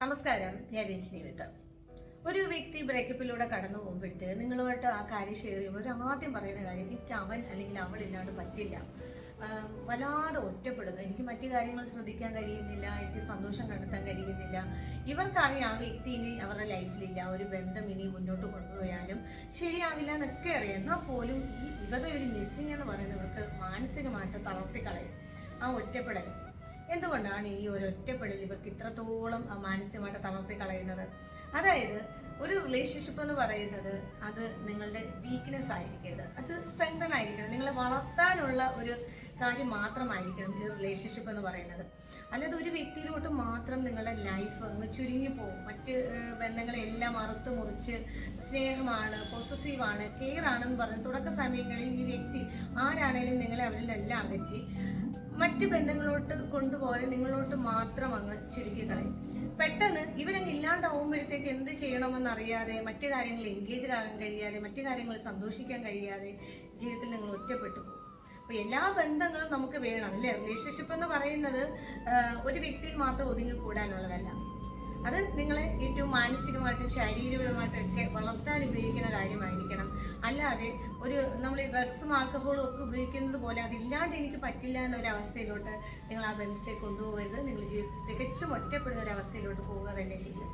നമസ്കാരം ഞാൻ രഞ്ജിനി വിത്ത്. ഒരു വ്യക്തി ബ്രേക്കപ്പിലൂടെ കടന്നു പോകുമ്പോഴത്തേ നിങ്ങളുമായിട്ട് ആ കാര്യം ഷെയർ ചെയ്യുമ്പോൾ ഒരു ആദ്യം പറയുന്ന കാര്യം എനിക്ക് അവൻ അല്ലെങ്കിൽ അവൾ ഇല്ലാണ്ട് പറ്റില്ല. വല്ലാതെ ഒറ്റപ്പെടുന്നു. എനിക്ക് മറ്റു കാര്യങ്ങൾ ശ്രദ്ധിക്കാൻ കഴിയുന്നില്ല. എനിക്ക് സന്തോഷം കണ്ടെത്താൻ കഴിയുന്നില്ല. ഇവർക്കറിയാം ആ വ്യക്തി ഇനി അവരുടെ ലൈഫിലില്ല ഒരു ബന്ധം ഇനി മുന്നോട്ട് കൊണ്ടുപോയാലും ശരിയാവില്ല എന്നൊക്കെ അറിയാം. എന്നാൽ പോലും ഈ ഇവരുടെ ഒരു മിസ്സിങ് എന്ന് പറയുന്നത് ഇവർക്ക് മാനസികമായിട്ട് തളർത്തിക്കളയും. ആ ഒറ്റപ്പെടൽ. എന്തുകൊണ്ടാണ് ഈ ഒരു ഒറ്റപ്പെടൽ ഇവർക്ക് ഇത്രത്തോളം മാനസികമായിട്ട് തളർത്തി കളയുന്നത്? അതായത് ഒരു റിലേഷൻഷിപ്പ് എന്ന് പറയുന്നത് അത് നിങ്ങളുടെ വീക്ക്നെസ് ആയിരിക്കരുത്. അത് സ്ട്രെങ്തൻ ആയിരിക്കണം. നിങ്ങളെ വളർത്താനുള്ള ഒരു കാര്യം മാത്രമായിരിക്കണം ഈ റിലേഷൻഷിപ്പ് എന്ന് പറയുന്നത്. അല്ലാതെ ഒരു വ്യക്തിയിലോട്ട് മാത്രം നിങ്ങളുടെ ലൈഫ് അങ്ങ് ചുരുങ്ങി പോകും. മറ്റ് ബന്ധങ്ങളെല്ലാം അറുത്ത് മുറിച്ച് സ്നേഹമാണ് പൊസസീവാണ് കെയർ ആണെന്ന് പറഞ്ഞ് തുടക്ക സമയങ്ങളിൽ ഈ വ്യക്തി ആരാണേലും നിങ്ങളെ അവരിൽ നിന്നെല്ലാം അകറ്റി മറ്റ് ബന്ധങ്ങളോട്ട് കൊണ്ടുപോകാതെ നിങ്ങളോട്ട് മാത്രം അങ്ങ് ചുരുക്കി കളയും. പെട്ടെന്ന് ഇവരങ്ങ് ഇല്ലാണ്ടാവുമ്പോഴത്തേക്ക് എന്ത് ചെയ്യണമെന്ന് അറിയാതെ മറ്റു കാര്യങ്ങളിൽ എൻഗേജ്ഡ് ആകാൻ കഴിയാതെ മറ്റു കാര്യങ്ങളിൽ സന്തോഷിക്കാൻ കഴിയാതെ ജീവിതത്തിൽ നിങ്ങൾ ഒറ്റപ്പെട്ടു പോകും. അപ്പോൾ എല്ലാ ബന്ധങ്ങളും നമുക്ക് വേണം അല്ലേ? റിലേഷൻഷിപ്പ് എന്ന് പറയുന്നത് ഒരു വ്യക്തിയിൽ മാത്രം ഒതുങ്ങി കൂടാനുള്ളതല്ല അത് നിങ്ങളെ ഏറ്റവും മാനസികമായിട്ടും ശാരീരികമായിട്ടും ഒക്കെ വളർത്താൻ ഉപയോഗിക്കുന്ന കാര്യമായിരിക്കണം. അല്ലാതെ ഒരു നമ്മൾ ഈ ഡ്രഗ്സും ആൽക്കഹോളും ഒക്കെ ഉപയോഗിക്കുന്നത് പോലെ അതില്ലാണ്ട് എനിക്ക് പറ്റില്ല എന്നൊരു അവസ്ഥയിലോട്ട് നിങ്ങൾ ആ ബന്ധത്തെ കൊണ്ടുപോകരുത്. നിങ്ങൾ ജീവിതത്തിൽ തികച്ചും ഒറ്റപ്പെടുന്ന ഒരു അവസ്ഥയിലോട്ട് പോവുക തന്നെ ചെയ്യും.